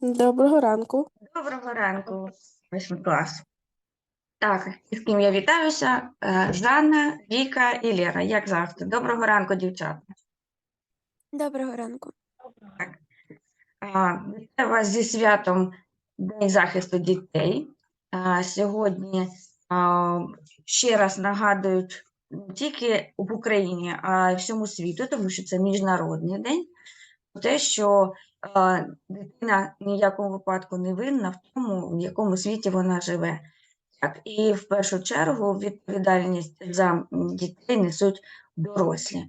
Доброго ранку. Доброго ранку, восьмий клас. Так, з ким я вітаюся? Е, Жанна, Віка і Лера, як завжди. Доброго ранку, дівчата. Доброго ранку. А, Вітаю вас зі святом День захисту дітей. А, Сьогодні а, ще раз нагадують не тільки в Україні, а й всьому світу, тому що це міжнародний день. Те, що дитина ні в якому випадку не винна в тому, в якому світі вона живе. Так, і в першу чергу відповідальність за дітей несуть дорослі.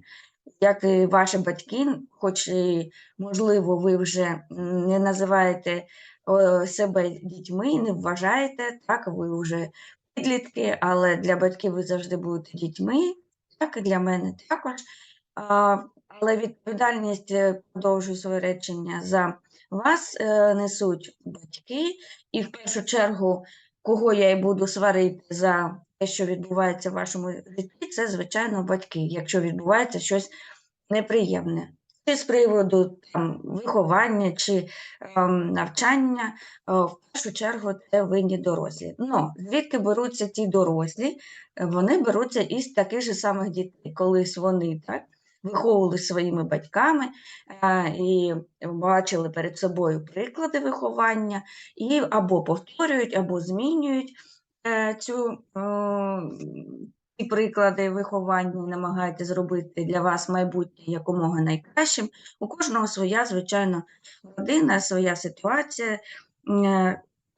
Як і ваші батьки, хоч і, можливо, ви вже не називаєте себе дітьми, не вважаєте, так, ви вже підлітки, але для батьків ви завжди будете дітьми, так і для мене також. Але відповідальність, е, продовжую своє речення, за вас е, несуть батьки, і в першу чергу кого я і буду сварити за те, що відбувається в вашому житті, це, звичайно, батьки, якщо відбувається щось неприємне. Чи з приводу там, виховання чи ем, навчання, е, в першу чергу це винні дорослі. Ну, звідки беруться ті дорослі? Е, Вони беруться із таких же самих дітей. Колись вони так, виховували своїми батьками е, і бачили перед собою приклади виховання, і або повторюють, або змінюють е, цю, е, ці приклади виховання, і намагаються зробити для вас майбутнє якомога найкращим. У кожного своя, звичайно, родина, своя ситуація.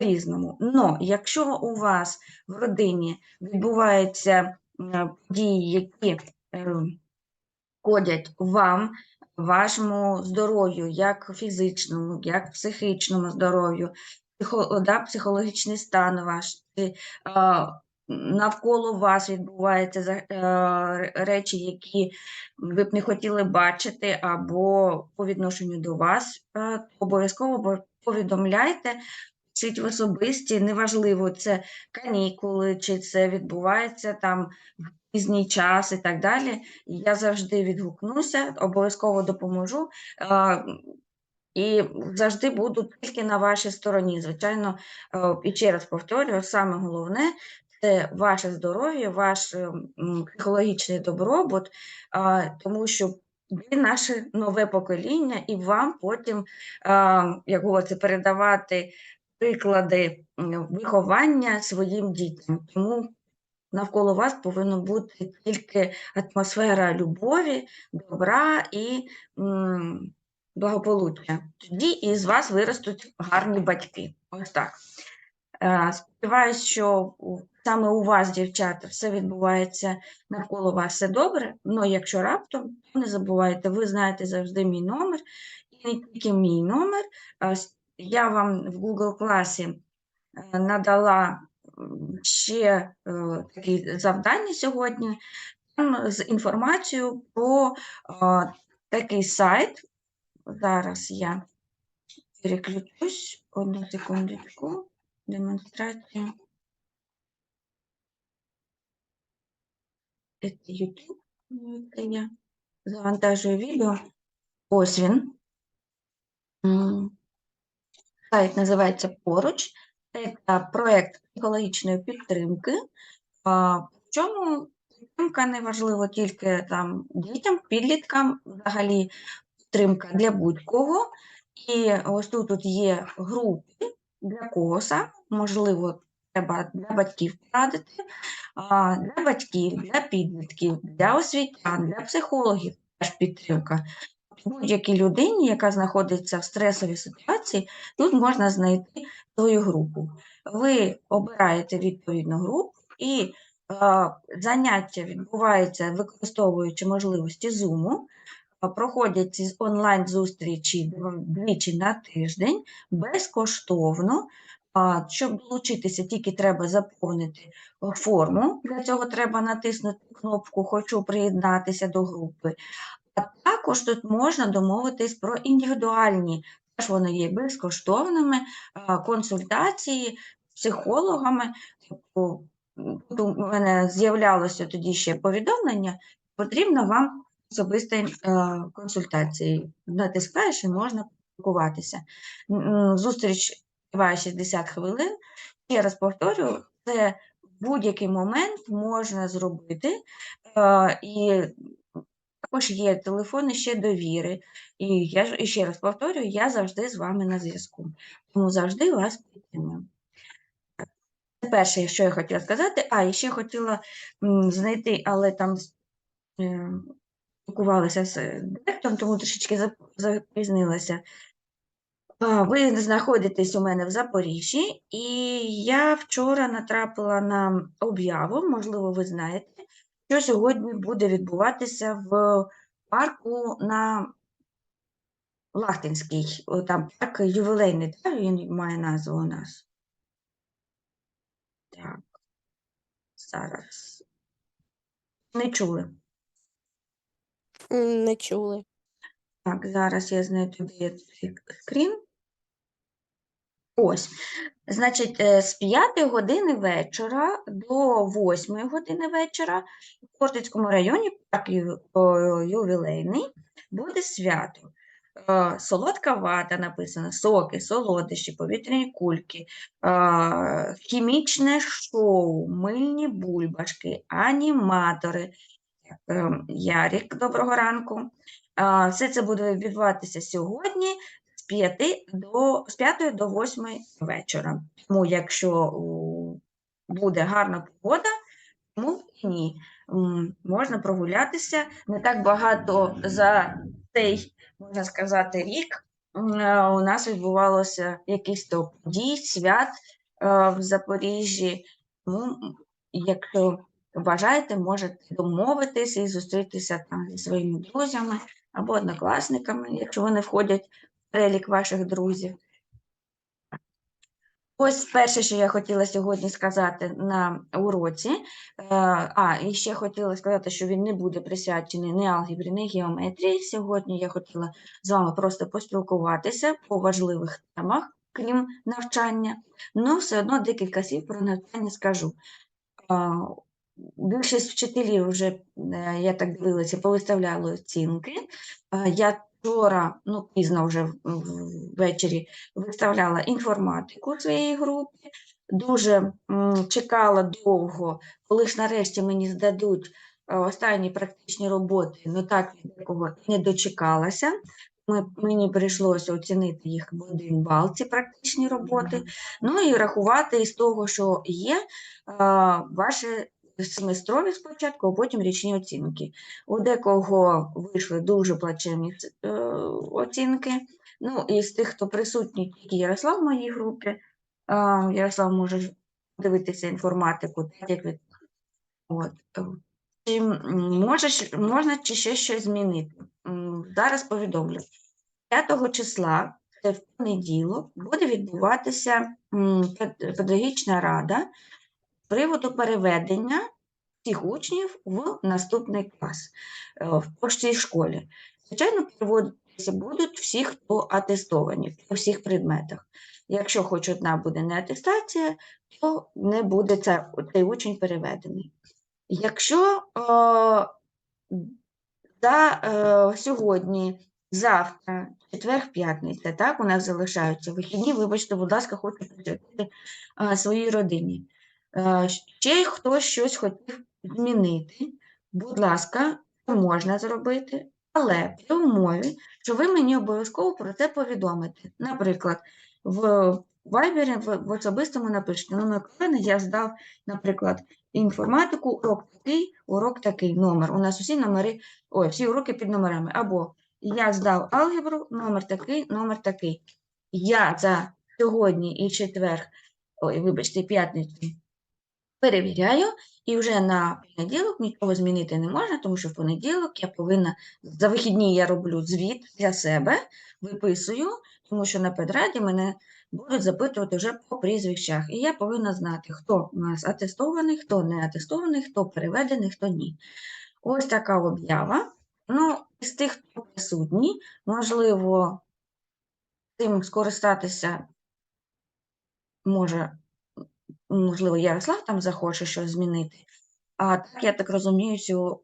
Різному. Но якщо у вас в родині відбуваються події, які шкодять вам, вашому здоров'ю, як фізичному, як психічному здоров'ю, психологічний стан ваш, навколо вас відбуваються е, речі, які ви б не хотіли бачити, або по відношенню до вас, е, то обов'язково повідомляйте. Пишіть в особисті, неважливо, це канікули, чи це відбувається там в пізній час і так далі. Я завжди відгукнуся, обов'язково допоможу. І завжди буду тільки на вашій стороні. Звичайно, е, і ще раз повторюю, саме головне це ваше здоров'я, ваш е, психологічний добробут, тому що ви наше нове покоління, і вам потім, як говориться, передавати приклади виховання своїм дітям. Тому навколо вас повинна бути тільки атмосфера любові, добра і благополуччя. Тоді із вас виростуть гарні батьки. Ось так. Е, Сподіваюсь, що саме у вас, дівчата, все відбувається навколо вас все добре. Ну, якщо раптом, то не забувайте, ви знаєте завжди мій номер, і не тільки мій номер. Я вам в Google класі е, надала ще е, такі завдання сьогодні там з інформацією про такий сайт. Зараз я переключусь. Одну секундочку. Демонстрацію. Це YouTube. Це я завантажую відео. Ось він. Сайт називається Поруч. Це проєкт психологічної підтримки. В чому підтримка не важливо тільки там дітям, підліткам, взагалі підтримка для будь-кого. І ось тут, тут є групи для кого можливо, треба для батьків порадити, для батьків, для підлітків, для освітян, для психологів теж підтримка. Будь-якій людині, яка знаходиться в стресовій ситуації, тут можна знайти свою групу. Ви обираєте відповідну групу і е, заняття відбуваються, використовуючи можливості Zoom, проходять ці онлайн-зустрічі дв- двічі на тиждень безкоштовно. Щоб долучитися, тільки треба заповнити е, форму. Для цього треба натиснути кнопку Хочу приєднатися до групи. А також тут можна домовитись про індивідуальні, теж вони є безкоштовними консультації з психологами. Тобто, Тут у мене з'являлося тоді ще повідомлення, потрібно вам особиста е, консультація. Натискаєш і можна поспілкуватися. Зустріч триває 60 хвилин. Ще раз повторюю, це будь-який момент можна зробити. Е, І також є телефони ще довіри. І я і ще раз повторюю, я завжди з вами на зв'язку. Тому завжди вас підтримую. Це перше, що я хотіла сказати. А, і ще хотіла знайти, але там е, спілкувалася з директором, тому трішечки запізнилася. Ви знаходитесь у мене в Запоріжжі, і я вчора натрапила на об'яву, можливо, ви знаєте, що сьогодні буде відбуватися в парку на Лахтинський, там парк ювілейний, так, він має назву у нас. Так, зараз. Не чули. Не чули. Так, зараз я знайду де я скрін. Ось. Значить, е, з 5 години вечора до 8 години вечора в Кортицькому районі парк ювілейний буде свято. Е, Солодка вата написано, соки, солодощі, повітряні кульки, е, хімічне шоу, мильні бульбашки, аніматори. Ярік, доброго ранку. Все це буде відбуватися сьогодні 5 до, з 5 до 8 вечора. Тому якщо буде гарна погода, тому ні. Можна прогулятися. Не так багато за цей, можна сказати, рік е, у нас відбувалося якісь то подій, свят е, в Запоріжжі. Тому, якщо бажаєте, можете домовитись і зустрітися там зі своїми друзями або однокласниками, якщо вони входять перелік ваших друзів. Ось перше, що я хотіла сьогодні сказати на уроці. Е, А, і ще хотіла сказати, що він не буде присвячений ні алгебрі, ні геометрії. Сьогодні я хотіла з вами просто поспілкуватися по важливих темах, крім навчання. Ну, все одно декілька слів про навчання скажу. Більшість вчителів вже, е, я так дивилася, повиставляли оцінки. Я вчора, ну пізно вже ввечері, виставляла інформатику в своїй групі. Дуже чекала довго, коли ж нарешті мені здадуть е, останні практичні роботи, ну так від якого не дочекалася. Ми, мені прийшлося оцінити їх в один бал, ці практичні роботи. Ну і рахувати із того, що є, а, ваші семестрові спочатку, а потім річні оцінки. У декого вийшли дуже плачевні е, оцінки. Ну, і з тих, хто присутній, тільки Ярослав в моїй групі. А, Ярослав може дивитися інформатику, так як від. От. е, Чи можеш, можна чи ще щось змінити? Зараз повідомлю. 5 числа, це в понеділок, буде відбуватися педагогічна рада приводу переведення всіх учнів в наступний клас е, в поштій школі. Звичайно, переводитися будуть всі, хто атестовані по всіх предметах. Якщо хоч одна буде не атестація, то не буде ця, цей учень переведений. Якщо е, за е, сьогодні, завтра, четвер, п'ятниця, так, у нас залишаються вихідні, вибачте, будь ласка, хочу присвятити е, своїй родині. Е, ще хтось щось хотів змінити, будь ласка, це можна зробити, але при умові, що ви мені обов'язково про це повідомите. Наприклад, в Viber в, особистому напишіть, ну, Миколаївна, я здав, наприклад, інформатику, урок такий, урок такий, номер. У нас усі номери, ой, всі уроки під номерами. Або я здав алгебру, номер такий, номер такий. Я за сьогодні і четвер, ой, вибачте, п'ятницю перевіряю, і вже на понеділок нічого змінити не можна, тому що в понеділок я повинна, за вихідні я роблю звіт для себе, виписую, тому що на педраді мене будуть запитувати вже по прізвищах. І я повинна знати, хто у нас атестований, хто не атестований, хто переведений, хто ні. Ось така об'ява. Ну, з тих, хто присутній, можливо, цим скористатися може, можливо, Ярослав там захоче щось змінити. А так, я так розумію, цю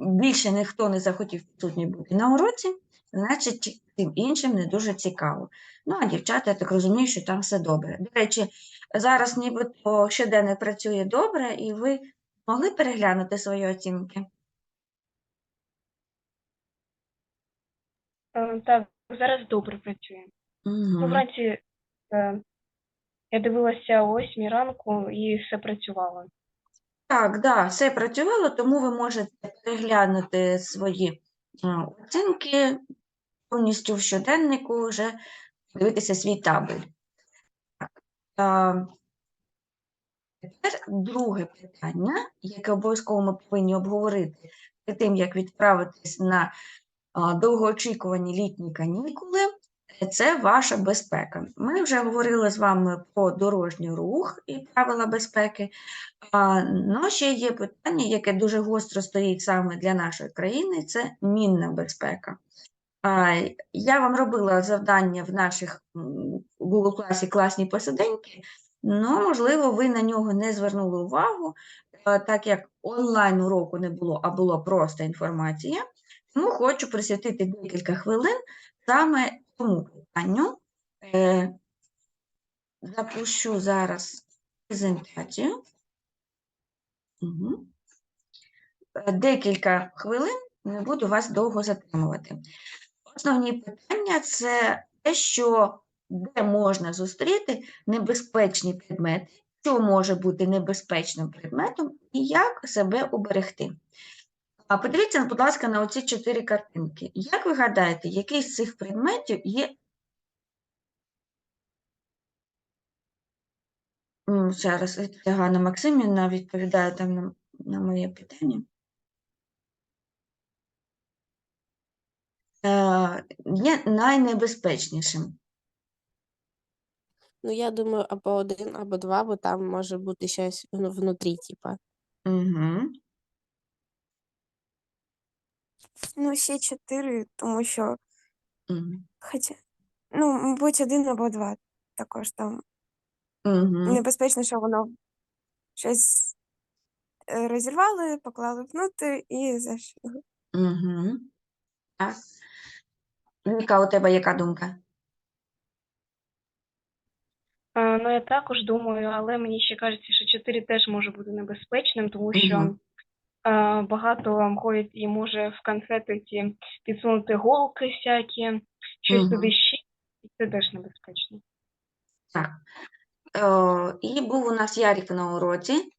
більше ніхто не захотів присутній бути на уроці, значить, тим іншим не дуже цікаво. Ну, а дівчата, я так розумію, що там все добре. До речі, зараз нібито щоденник працює добре, і ви могли переглянути свої оцінки? Е, Так, зараз добре працює. Ну, Угу. вранці е, я дивилася о 8 ранку і все працювало. Так, да, все працювало, тому ви можете переглянути свої а, оцінки повністю в щоденнику, вже дивитися свій табель. Так, Тепер друге питання, яке обов'язково ми повинні обговорити перед тим, як відправитись на довгоочікувані літні канікули, е, це ваша безпека. Ми вже говорили з вами про дорожній рух і правила безпеки. А, ну, ще є питання, яке дуже гостро стоїть саме для нашої країни, це мінна безпека. Я вам робила завдання в наших Google класі класні посиденьки, Ну, можливо, ви на нього не звернули увагу, так як онлайн уроку не було, а була просто інформація. Тому хочу присвятити декілька хвилин саме тому питанню. Е, Запущу зараз презентацію. Угу. Декілька хвилин, не буду вас довго затримувати. Основні питання це те, що де можна зустріти небезпечні предмети, що може бути небезпечним предметом і як себе уберегти. А подивіться, будь ласка, на оці чотири картинки. Як ви гадаєте, який з цих предметів є. Зараз Ганна Максимівна відповідає там на, на моє питання. Е, є найнебезпечнішим. Ну, я думаю, або один, або два, бо там може бути щось внутрі, типа. Угу. Ну, всі чотири, тому що, Угу. хоча, ну, мабуть, один або два також там. Угу. Небезпечно, що воно щось е, розірвали, поклали внутрі і зашили. Угу. Так. Віка, у тебе яка думка? Е, Ну, я також думаю, але мені ще кажеться, що 4 теж може бути небезпечним, тому що Мгм. Е, багато вам ходять і може в конфетиці підсунути голки всякі, щось Мгм. туди ще, і це теж небезпечно. Так. Е, і був у нас Ярик на уроці.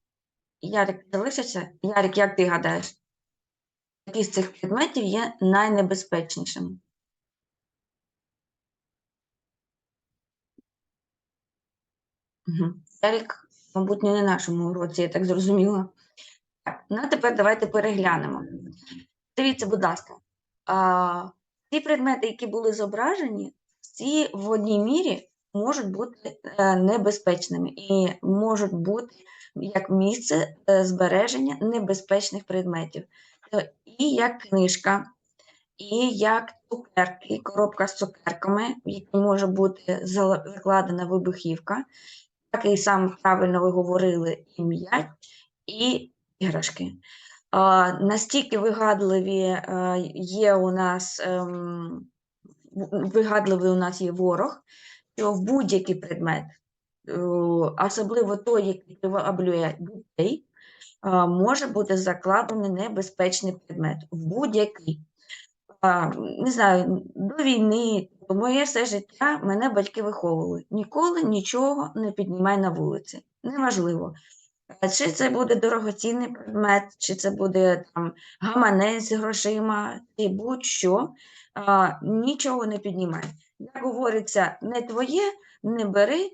Ярик залишився. Ярик, як ти гадаєш? Який з цих предметів є найнебезпечнішим? Угу. Ярик, мабуть, не на нашому уроці, я так зрозуміла. Так, ну тепер давайте переглянемо. Дивіться, будь ласка, а, ті предмети, які були зображені, всі в одній мірі можуть бути е, небезпечними і можуть бути як місце е, збереження небезпечних предметів. І як книжка, і як цукерки, коробка з цукерками, в якій може бути закладена вибухівка, так і сам правильно ви говорили, і м'яч, і іграшки. Настільки вигадливі е, є у нас ем, вигадливий у нас є ворог, що в будь-який предмет, е, особливо той, який приваблює дітей, е, може бути закладений небезпечний предмет в будь-який. Не знаю, до війни, моє все життя мене батьки виховували. Ніколи нічого не піднімай на вулиці. Неважливо. Чи це буде дорогоцінний предмет, чи це буде там гаманець з грошима, чи будь-що, нічого не піднімай. Як говориться, не твоє, не бери,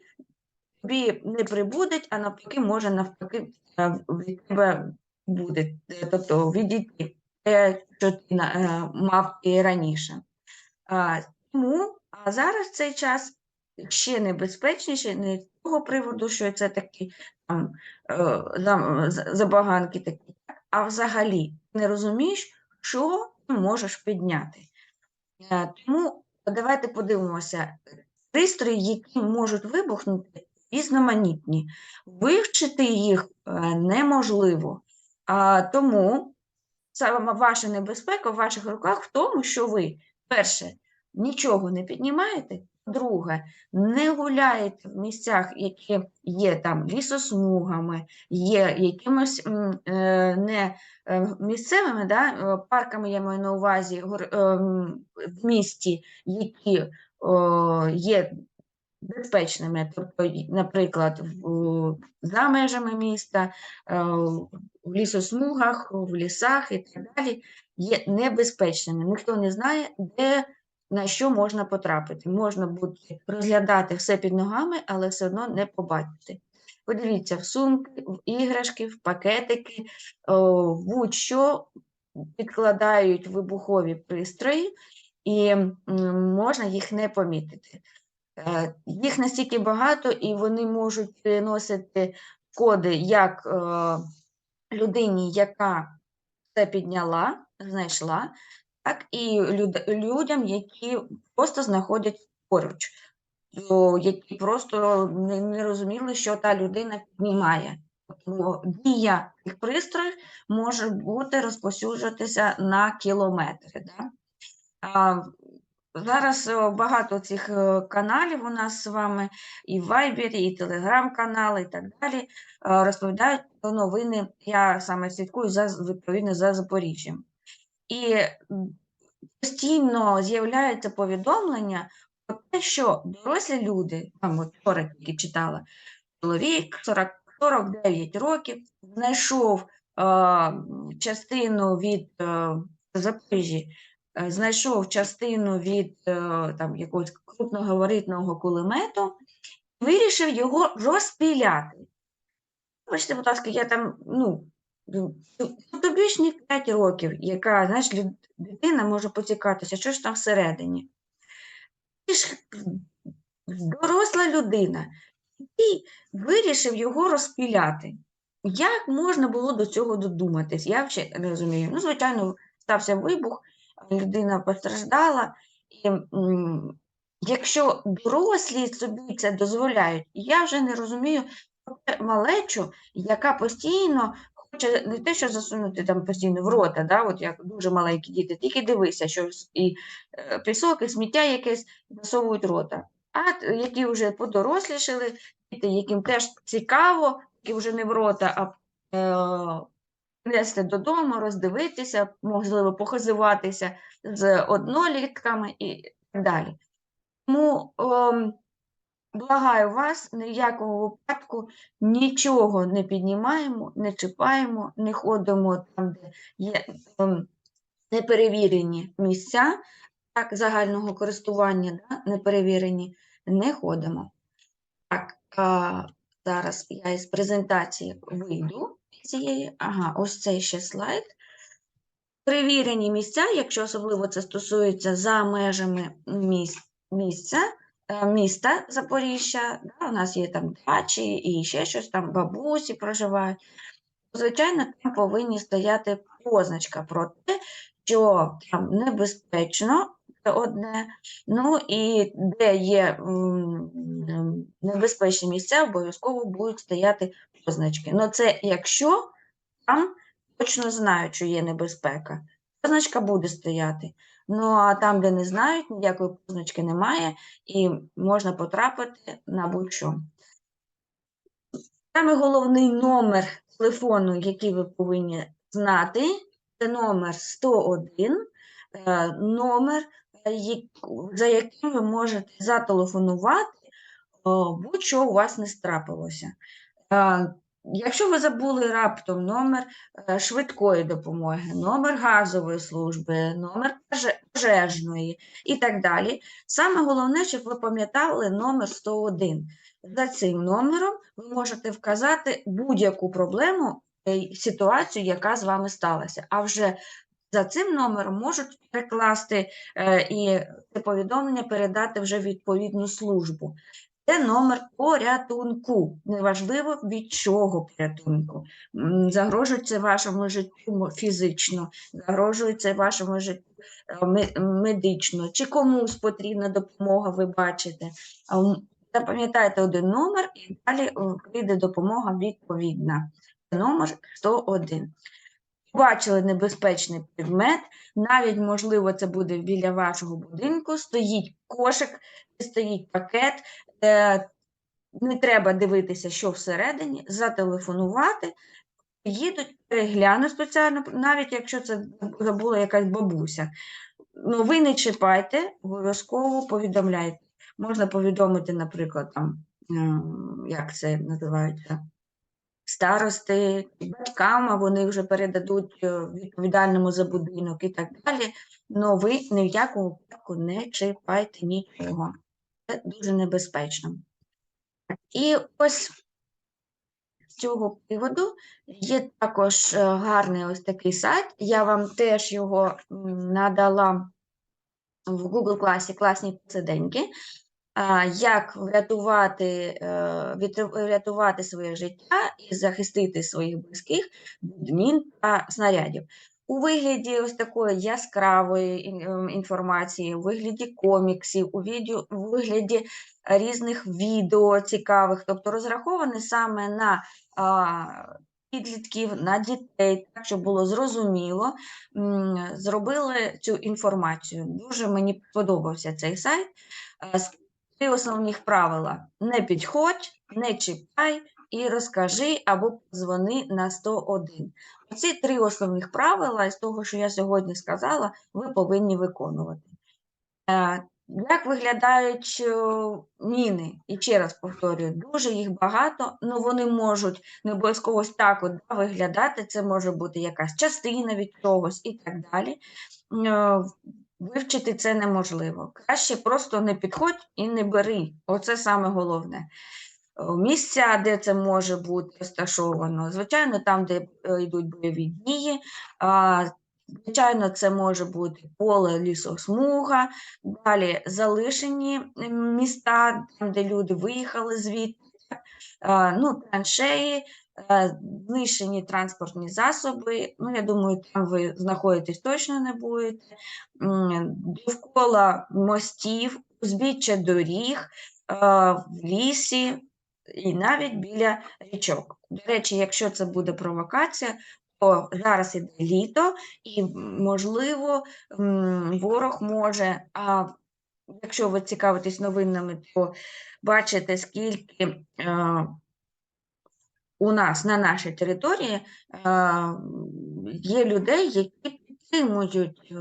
тобі не прибудеть, а навпаки, може навпаки е, від тебе буде. Е, Тобто відійти те, що ти е, мав і раніше. Тому а зараз цей час ще небезпечніше, не з того приводу, що це такі там е, забаганки такі, а взагалі не розумієш, що ти можеш підняти. Е, Тому давайте подивимося. Пристрої, які можуть вибухнути, різноманітні. Вивчити їх е, неможливо. Тому саме ваша небезпека в ваших руках в тому, що ви, перше, нічого не піднімаєте, друге, не гуляєте в місцях, які є там лісосмугами, є якимось е, не е, місцевими да, е, парками, я маю на увазі гор- ем, в місті, які є безпечними, тобто, наприклад, за межами міста, е, в лісосмугах, в лісах і так далі, є небезпечними. Ніхто не знає, де на що можна потрапити. Можна буде розглядати все під ногами, але все одно не побачити. Подивіться, в сумки, в іграшки, в пакетики, будь-що підкладають вибухові пристрої, і можна їх не помітити. Е, Їх настільки багато, і вони можуть приносити шкоди як е, людині, яка це підняла, знайшла, так і люд- людям, які просто знаходять поруч, які просто не, не розуміли, що та людина піднімає. Тобто дія цих пристроїв може бути розповсюджуватися на кілометри. Да? А, Зараз багато цих е, каналів у нас з вами і в Вайбері, і телеграм-канали, і так далі е, розповідають про новини. Я саме слідкую за відповідно за Запоріжжям. І постійно з'являються повідомлення про те, що дорослі люди, там вчора тільки читала, чоловік 40, 49 років знайшов е, частину від е, Запоріжжі, е, знайшов частину від е, там, якогось крупногабаритного кулемету і вирішив його розпіляти. Бачите, будь ласка, я там, ну, ду- ду- тобі ж не 5 років, яка, знаєш, дитина може поцікатися, що ж там всередині. Ти ж доросла людина, і вирішив його розпіляти. Як можна було до цього додуматись? Я взагалі не розумію. Ну, звичайно, стався вибух, людина постраждала. І, якщо дорослі собі це дозволяють, я вже не розумію малечу, яка постійно не те, що засунути там постійно в рота, да, от як дуже маленькі діти, тільки дивися, що і е, пісок, і сміття якесь засовують рота. А які вже подорослішали, діти, яким теж цікаво, які вже не в рота, а е, принести додому, роздивитися, можливо, похизуватися з однолітками і так далі. Тому ем, благаю вас, ні в якому випадку нічого не піднімаємо, не чіпаємо, не ходимо там, де є ем, неперевірені місця так, загального користування, да, неперевірені, не ходимо. Так, а, зараз я із презентації вийду цієї. Ага, ось цей ще слайд. Перевірені місця, якщо особливо це стосується за межами міс- місця, міста Запоріжжя, да, у нас є там дачі і ще щось, там бабусі проживають. Звичайно, там повинні стояти позначка про те, що там небезпечно, це одне, ну і де є небезпечні місця, обов'язково будуть стояти позначки. Ну це якщо там точно знають, що є небезпека. Позначка буде стояти. Ну а там, де не знають, ніякої позначки немає, і можна потрапити на будь-що. Саме головний номер телефону, який ви повинні знати, це номер 101, е, номер, е, за яким ви можете зателефонувати, будь-що у вас не страпилося. Якщо ви забули раптом номер е, швидкої допомоги, номер газової служби, номер пожежної і так далі, саме головне, щоб ви пам'ятали номер 101. За цим номером ви можете вказати будь-яку проблему, е, ситуацію, яка з вами сталася. А вже за цим номером можуть перекласти е, і це повідомлення передати вже відповідну службу. Це номер порятунку. Неважливо від чого порятунку. Загрожує це вашому життю фізично, загрожує це вашому життю е, медично, чи комусь потрібна допомога, ви бачите. Запам'ятайте один номер і далі е, прийде допомога відповідна. Номер 101. Побачили небезпечний предмет, навіть, можливо, це буде біля вашого будинку, стоїть кошик, стоїть пакет, е, не треба дивитися, що всередині, зателефонувати, їдуть, переглянуть спеціально, навіть якщо це забула якась бабуся. Ну, ви не чіпайте, обов'язково повідомляйте. Можна повідомити, наприклад, там, ем, як це називається, старости, батькам, а вони вже передадуть е, відповідальному за будинок і так далі. Но ви ні в якому випадку не чіпайте нічого. Це дуже небезпечно. І ось з цього приводу є також е, гарний ось такий сайт. Я вам теж його надала в Google класі класні посиденьки. Як врятувати, е, врятувати своє життя і захистити своїх близьких від мін та снарядів. У вигляді ось такої яскравої ем, інформації, у вигляді коміксів, у, вигляді різних відео цікавих, тобто розрахований саме на підлітків, на дітей, так, щоб було зрозуміло, зробили цю інформацію. Дуже мені сподобався цей сайт. Е, Три основних правила: не підходь, не чіпай і розкажи або подзвони на 101. Ці три основних правила з того, що я сьогодні сказала, ви повинні виконувати. Е, Як виглядають е, міни? І ще раз повторюю, дуже їх багато, але вони можуть не обов'язково так от виглядати. Це може бути якась частина від чогось і так далі. Е, Вивчити це неможливо. Краще просто не підходь і не бери. Оце саме головне. Е, Місця, де це може бути розташовано, звичайно, там, де е, йдуть бойові дії. Звичайно, це може бути поле, лісосмуга, далі залишені міста, там, де люди виїхали звідти, ну, траншеї, е, знищені транспортні засоби. Ну, я думаю, там ви знаходитесь точно не будете. Довкола мостів, узбіччя доріг, е, в лісі і навіть біля річок. До речі, якщо це буде провокація, то зараз іде літо, і, можливо, ворог може, а якщо ви цікавитесь новинами, то бачите, скільки е, у нас на нашій території е, є людей, які підтримують е,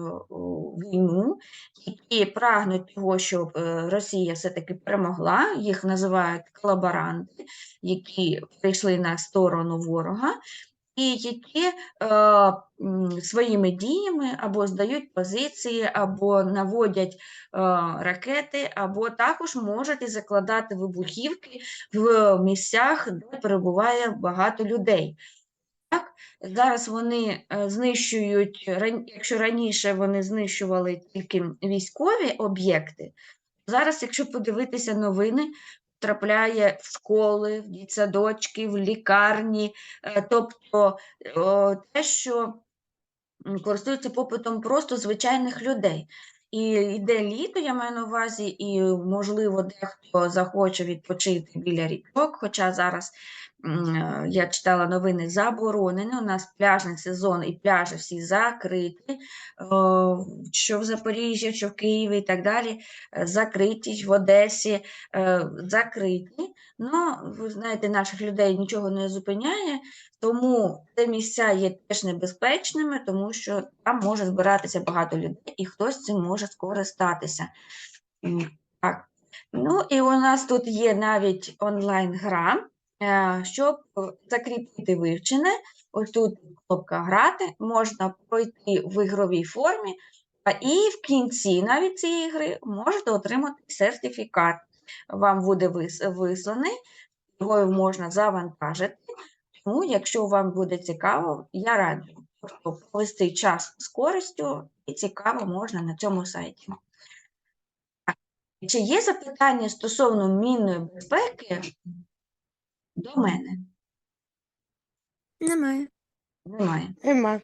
війну, які прагнуть того, щоб е, Росія все-таки перемогла. Їх називають колаборанти, які прийшли на сторону ворога. І які е, своїми діями або здають позиції, або наводять е, ракети, або також можуть і закладати вибухівки в місцях, де перебуває багато людей. Так? Зараз вони е, знищують, якщо раніше вони знищували тільки військові об'єкти, зараз, якщо подивитися новини, трапляє в школи, в дітсадочки, в лікарні, е, тобто те, що користується попитом просто звичайних людей. І йде літо, я маю на увазі, і, можливо, дехто захоче відпочити біля річок, хоча зараз е, я читала новини заборонено, у нас пляжний сезон і пляжі всі закриті, що в Запоріжжі, що в Києві і так далі, е, закриті, в Одесі е, закриті. Ну, ви знаєте, наших людей нічого не зупиняє, тому ці місця є теж небезпечними, тому що там може збиратися багато людей, і хтось цим може скористатися. Так. Ну і у нас тут є навіть онлайн-гра, е, щоб закріпити вивчене. Ось тут кнопка грати, можна пройти в ігровій формі, і в кінці навіть цієї гри можете отримати сертифікат. Вам буде вис- висланий, його можна завантажити. Тому, якщо вам буде цікаво, я раджу тобто, провести час з користю і цікаво можна на цьому сайті. Чи є запитання стосовно мінної безпеки до мене? Немає. Немає. Нема.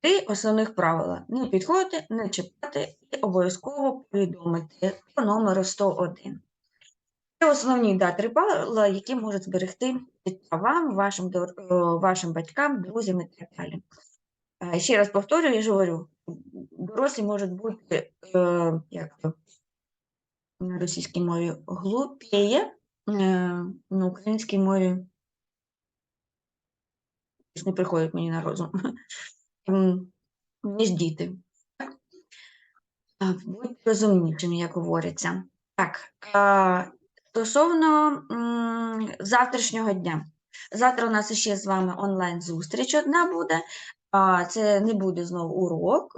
Три основних правила: не підходити, не чіпати і обов'язково повідомити по номеру 101. Це основні да, три бали, які можуть зберегти життя вам, вашим, вашим батькам, друзям і так далі. Е, Ще раз повторюю, я ж говорю, дорослі можуть бути, е, як то на російській мові, глупіє, е, на українській мові не приходить мені на розум, ніж діти. Будьте розумнішими, як говориться. Так, стосовно завтрашнього дня. Завтра у нас ще з вами онлайн-зустріч одна буде. Це не буде знову урок.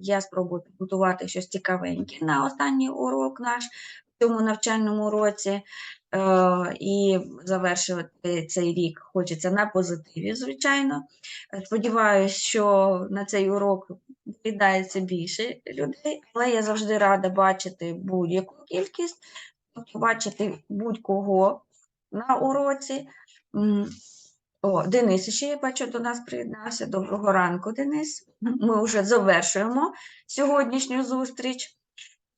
Я спробую підготувати щось цікавеньке на останній урок наш в цьому навчальному році. Е, І завершувати цей рік хочеться на позитиві, звичайно. Е, Сподіваюсь, що на цей урок віддається більше людей, але я завжди рада бачити будь-яку кількість, тобто бачити будь-кого на уроці. О, Денис ще я бачу до нас приєднався. Доброго ранку, Денис. Ми вже завершуємо сьогоднішню зустріч.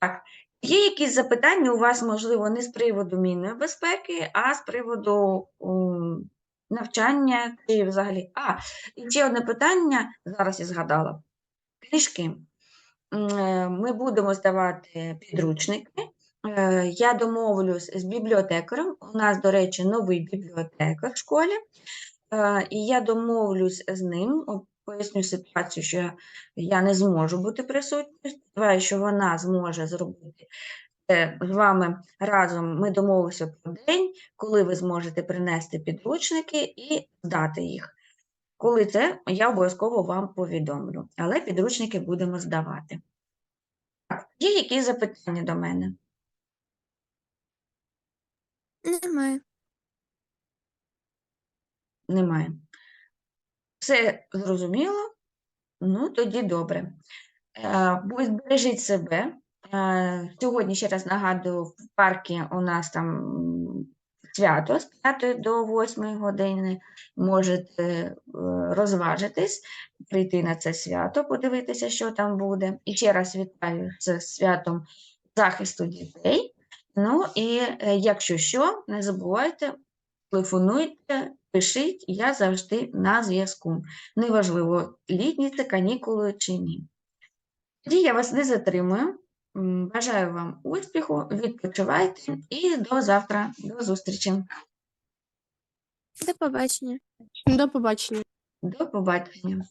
Так, є якісь запитання у вас, можливо, не з приводу мінної безпеки, а з приводу м, навчання чи взагалі. А, і ще одне питання, зараз я згадала. Книжки. Е, Ми будемо здавати підручники. Е, Я домовлюсь з бібліотекарем. У нас, до речі, новий бібліотекар в школі. Е, І я домовлюсь з ним, поясню ситуацію, що я- не зможу бути присутньою. Сподіваюся, що вона зможе зробити це з вами разом. Ми домовилися про день, коли ви зможете принести підручники і здати їх. Коли це, я обов'язково вам повідомлю. Але підручники будемо здавати. Є якісь запитання до мене? Немає. Немає. Все зрозуміло? Ну, тоді добре. Е, Бережіть себе. Е, Сьогодні, ще раз нагадую, в парку у нас там свято з 5 до 8 години. Можете е, розважитись, прийти на це свято, подивитися, що там буде. І ще раз вітаю з святом захисту дітей. Ну і е, якщо що, не забувайте, телефонуйте, пишіть, я завжди на зв'язку. Неважливо, літні це канікули чи ні. Тоді я вас не затримую. Бажаю вам успіху, відпочивайте і до завтра. До зустрічі. До побачення. До побачення. До побачення.